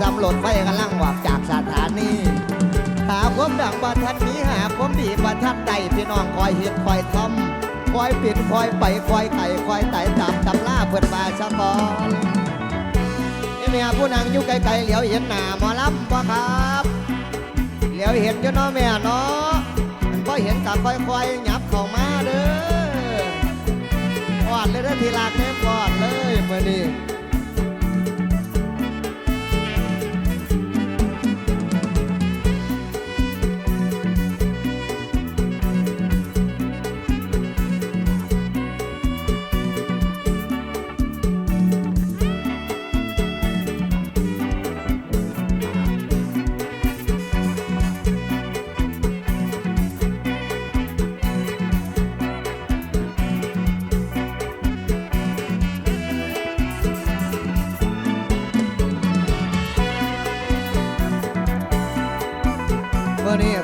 สำรถไฟกำลังหวักจากสถานีหาความดังว่ท่านมีหาความดีว่ท่านใดพี่น้องคอยเห็ดคอยทำคอยปิดคอยไปคอยไก่คอยไต่ตามตำล่าเพื่อนมาสะกอนนี่เมียผู้นางอยู่ไกลๆเหลียวเห็นหน้าหมอลำบ่ครับเหลียวเห็นอยู่เนาะแม่เนาะมันพอเห็นกับค่อยๆหยับเข้ามาเด้อกอดเลยเด้อทีลากแม่กอดเลยเมื่อนี้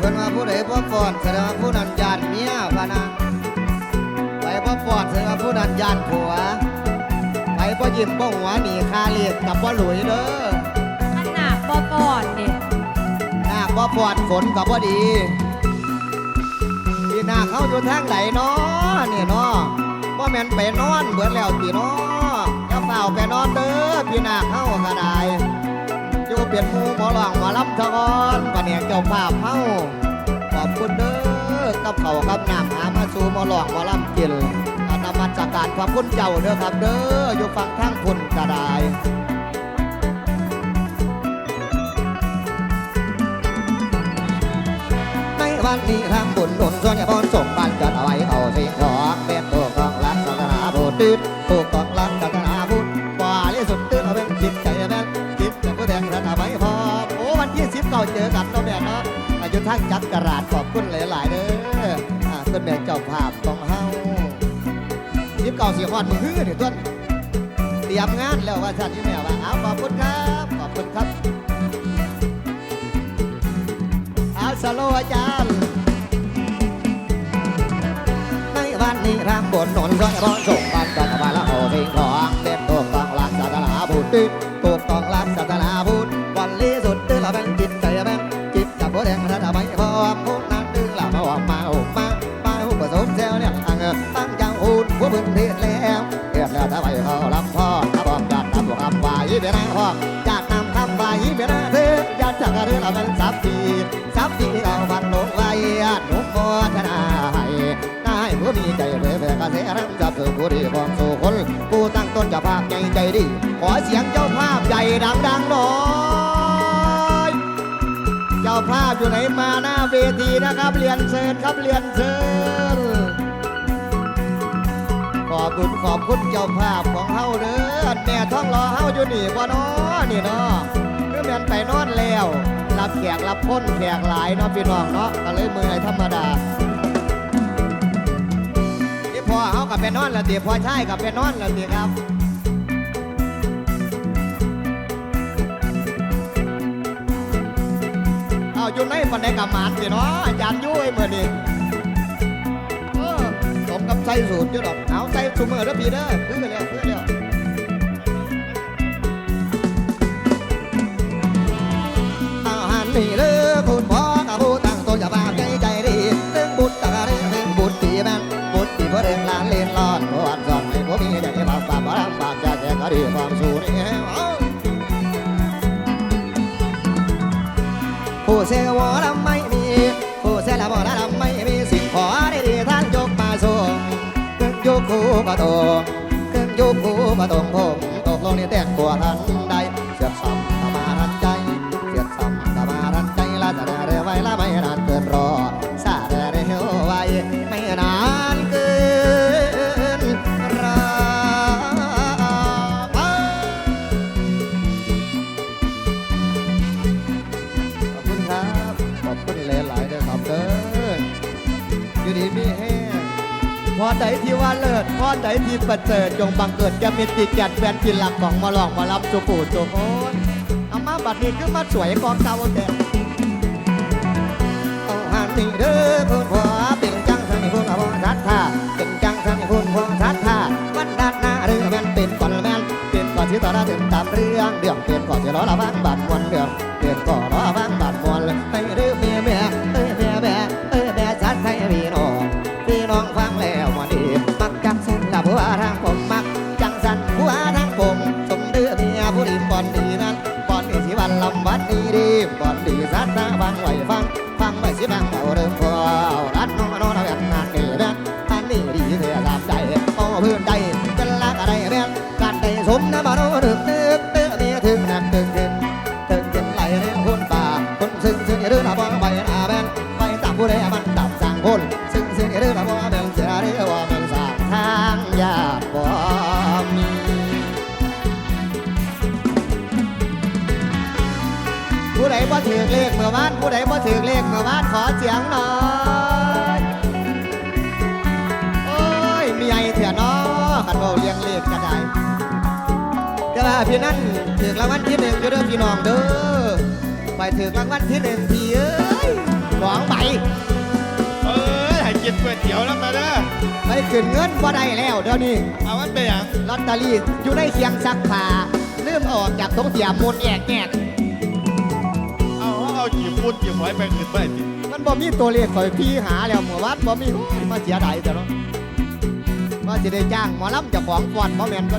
พิ่นว่าผู้ใดบ่ฟ้อนแสดงว่าผู้นั้นยานเมียพะนะไปบ่ฟ้อนแสดงว่าผู้นั้นยานผัวไปบ่ยิ้มบ่หัวหนีคาเรียกกับบ่หลุยเด้อขนาดปอปอนเด็หน้าบ่ปลอดฝนก็บ่ดีพี่หน้าเขาอยู่ทางไหนเนาะนี่เนาะบ่แม่นไปนอนเบิดแล้วติเนาะจะเฝ้าไปนอนเด้อพี่หน้าเขาก็ได้อยู่เป็นหมู่หมอร้องหมอลำทะกอนปะเนี่ยเจ้าภาพเฮาขอบคุณเด้อกับเขากับน้ำหามาสู่มอร้องมอลำกินอาตมาจักการขอบคุณเจ้าเด้อครับเด้ออยู่ฝั่งทางคุณก็ได้ในวันนี้ทำบุญหนุนส่วนใหญ่พรส่งบันจัดเอาไว้เอาสิ่งของเป็นตัวของรักศาสนาพุทธตืดตัวของรัก เก้าเจอกันเนาะแม่เนาะอายุทั้งจักรราชขอบคุณหลายๆเด้ออ่าคุณแม่เจ้าภาพของเฮาสิบเก้าสี่ฮอดมือฮื้อนี่ต้นเตรียมงานแล้วว่าท่านนี่แม่ว่าเอาขอบคุณครับขอบคุณครับอาสโลอาจารย์ในวันนี้ทำบนนนร้อยร้อนส่งบันกันมาละโอสิ่งของเป็นตัวกองรักศาสนาพุทธตัวกองรักศาสนาพุทธวันลีสุดตื้อเราเป็น จิตกับแดงระดับไม่พอพวกนั้นดึงเรามาออกมาออกมามาหุบผสมแซวเนี่ยตั้งตั้งจังหูดหัวบึนเทศแล้วเทศแล้วถ้าไปเขาลำพ่อถ้าบอกจัดทำบอกคำว่ายี่เป็นนาพ่อจัดนำคำว่ายี่เป็นนางเธอจัดจากเรือเราเป็นสับปีสับปีเราบันลงไว้หนุ่มโมทนาให้ได้ผู้มีใจเผยแผ่อกระแสรังจะเกิดผู้ดีของสู่คนผู้ตั้งต้นจะภาพใหญ่ใจดี ขอเสียงเจ้าภาพใหญ่ดังๆหน่อย เจ้าภาพอยู่ไหนมาหน้าเวทีนะครับเรียนเชิญครับเรียนเชิญขอบคุณขอบคุณเจ้าภาพของเฮาเด้อแม่ท้องรอเฮาอยู่นี่บ่นาะนี่เนาะคือแม่นไปนอนแล้ว รับแขกรับพ้นแขกหลายเนาะพี่น้องเนาะก็เลยมือธรรมดานี่พอเขากับไปนอนแล้วตีพอใช่กับไปนอนแล้วตีครับ อยู่ในปันไดกับหมานสิเนาะอาจารย์ยุ้ยเมื่อนี้สมกับใส่สูตรอยู่ดอกเอาใส่ถุงมือเด้อพี่เด้อคือไปแล้วคือไปแล้วอาหารนี่เด้อคุณพ่อกับผู้ตั้งตัวจะบาปใจใจดีเรื่องบุตรื่องเรื่องบุญตีแม่บุญตีเพราะเรื่องลานเล่นรอดเพราะวันสอนให้ผมมีใจบาปบาปบาปบาปจะแก่ก็ดีความสูนี่เอ ยกคูประตงกึ่งยกคูประตงผมตกลงในแต่งตัวทันใดเสียบซ้ำตามาทันใจเสียบซ้ำตามาทันใจละจะได้เรวไว้ละไม่นานเกินรอซาได้เร็วไว้ไม่นานเกินรอขอบคุณครับขอบคุณหลายๆด้วยครับเด้ออยู่ดีมีแห้ พอใดที่ว่าเลิศพอใดที่ประเสริฐจงบังเกิดแกมิติแก่แฟนกินหลักของมาลองมารับสุปูสุโคนเอามาบัดนี้คือมาสวยกองเก่าแต่เอาหันนี่เด้อคุณพ่อเป็นจังสันนี่คุณพ่อทัดท่าเป็นจังสันนี่คุณพ่อทัดท่าวันดัดหน้าเรือแม่นเป็นก่อนแม่นเป็นก่อนที่ต่อหน้าถึงตามเรื่องเรื่องเปลี่ยนก่อนจะรอละฟังบาดมวนเรื่องเปลี่ยนก่อนรอฟังบาดมวนให้เรื่ ซึ่งซึ่งอย่าดื้อนะบ่แม่นเสียเรียกว่าแม่นสางทางยากบ่มีผู้ใดบ่ถือเลขเมื่อวานผู้ใดบ่ถือเลขเมื่อวานขอเสียงหน่อยโอ้ยมีไอเถื่อนเนาะขันเราเลี้ยงเลขก็ได้แต่ว่าพี่นั่นถือรางวัลที่หนึ่งอยู่เด้อพี่น้องเด้อไปถือรางวัลที่หนึ่งพี่เอ้ยสองใบเอ้ยให้ กินก๋วยเตี๋ยวแล้วมาเด้อไปขึ้นเงินบ่ได้แล้วเดี๋ยวนี้เอามันไปหยังลอตเตอรี่อยู่ในเคียงซักผ้าลืมเอาออกจากตรงเสียมูลแอกแอกเอาเอาจีบพูดจีบหอยไปขึ้นไปสิมันบ่มีตัวเลขคอยพี่หาแล้วเมื่อวานบ่มีมาเสียดายจ้ะเนาะว่าจะได้จ้างหมอลำจะของก่อนบ่แมนก็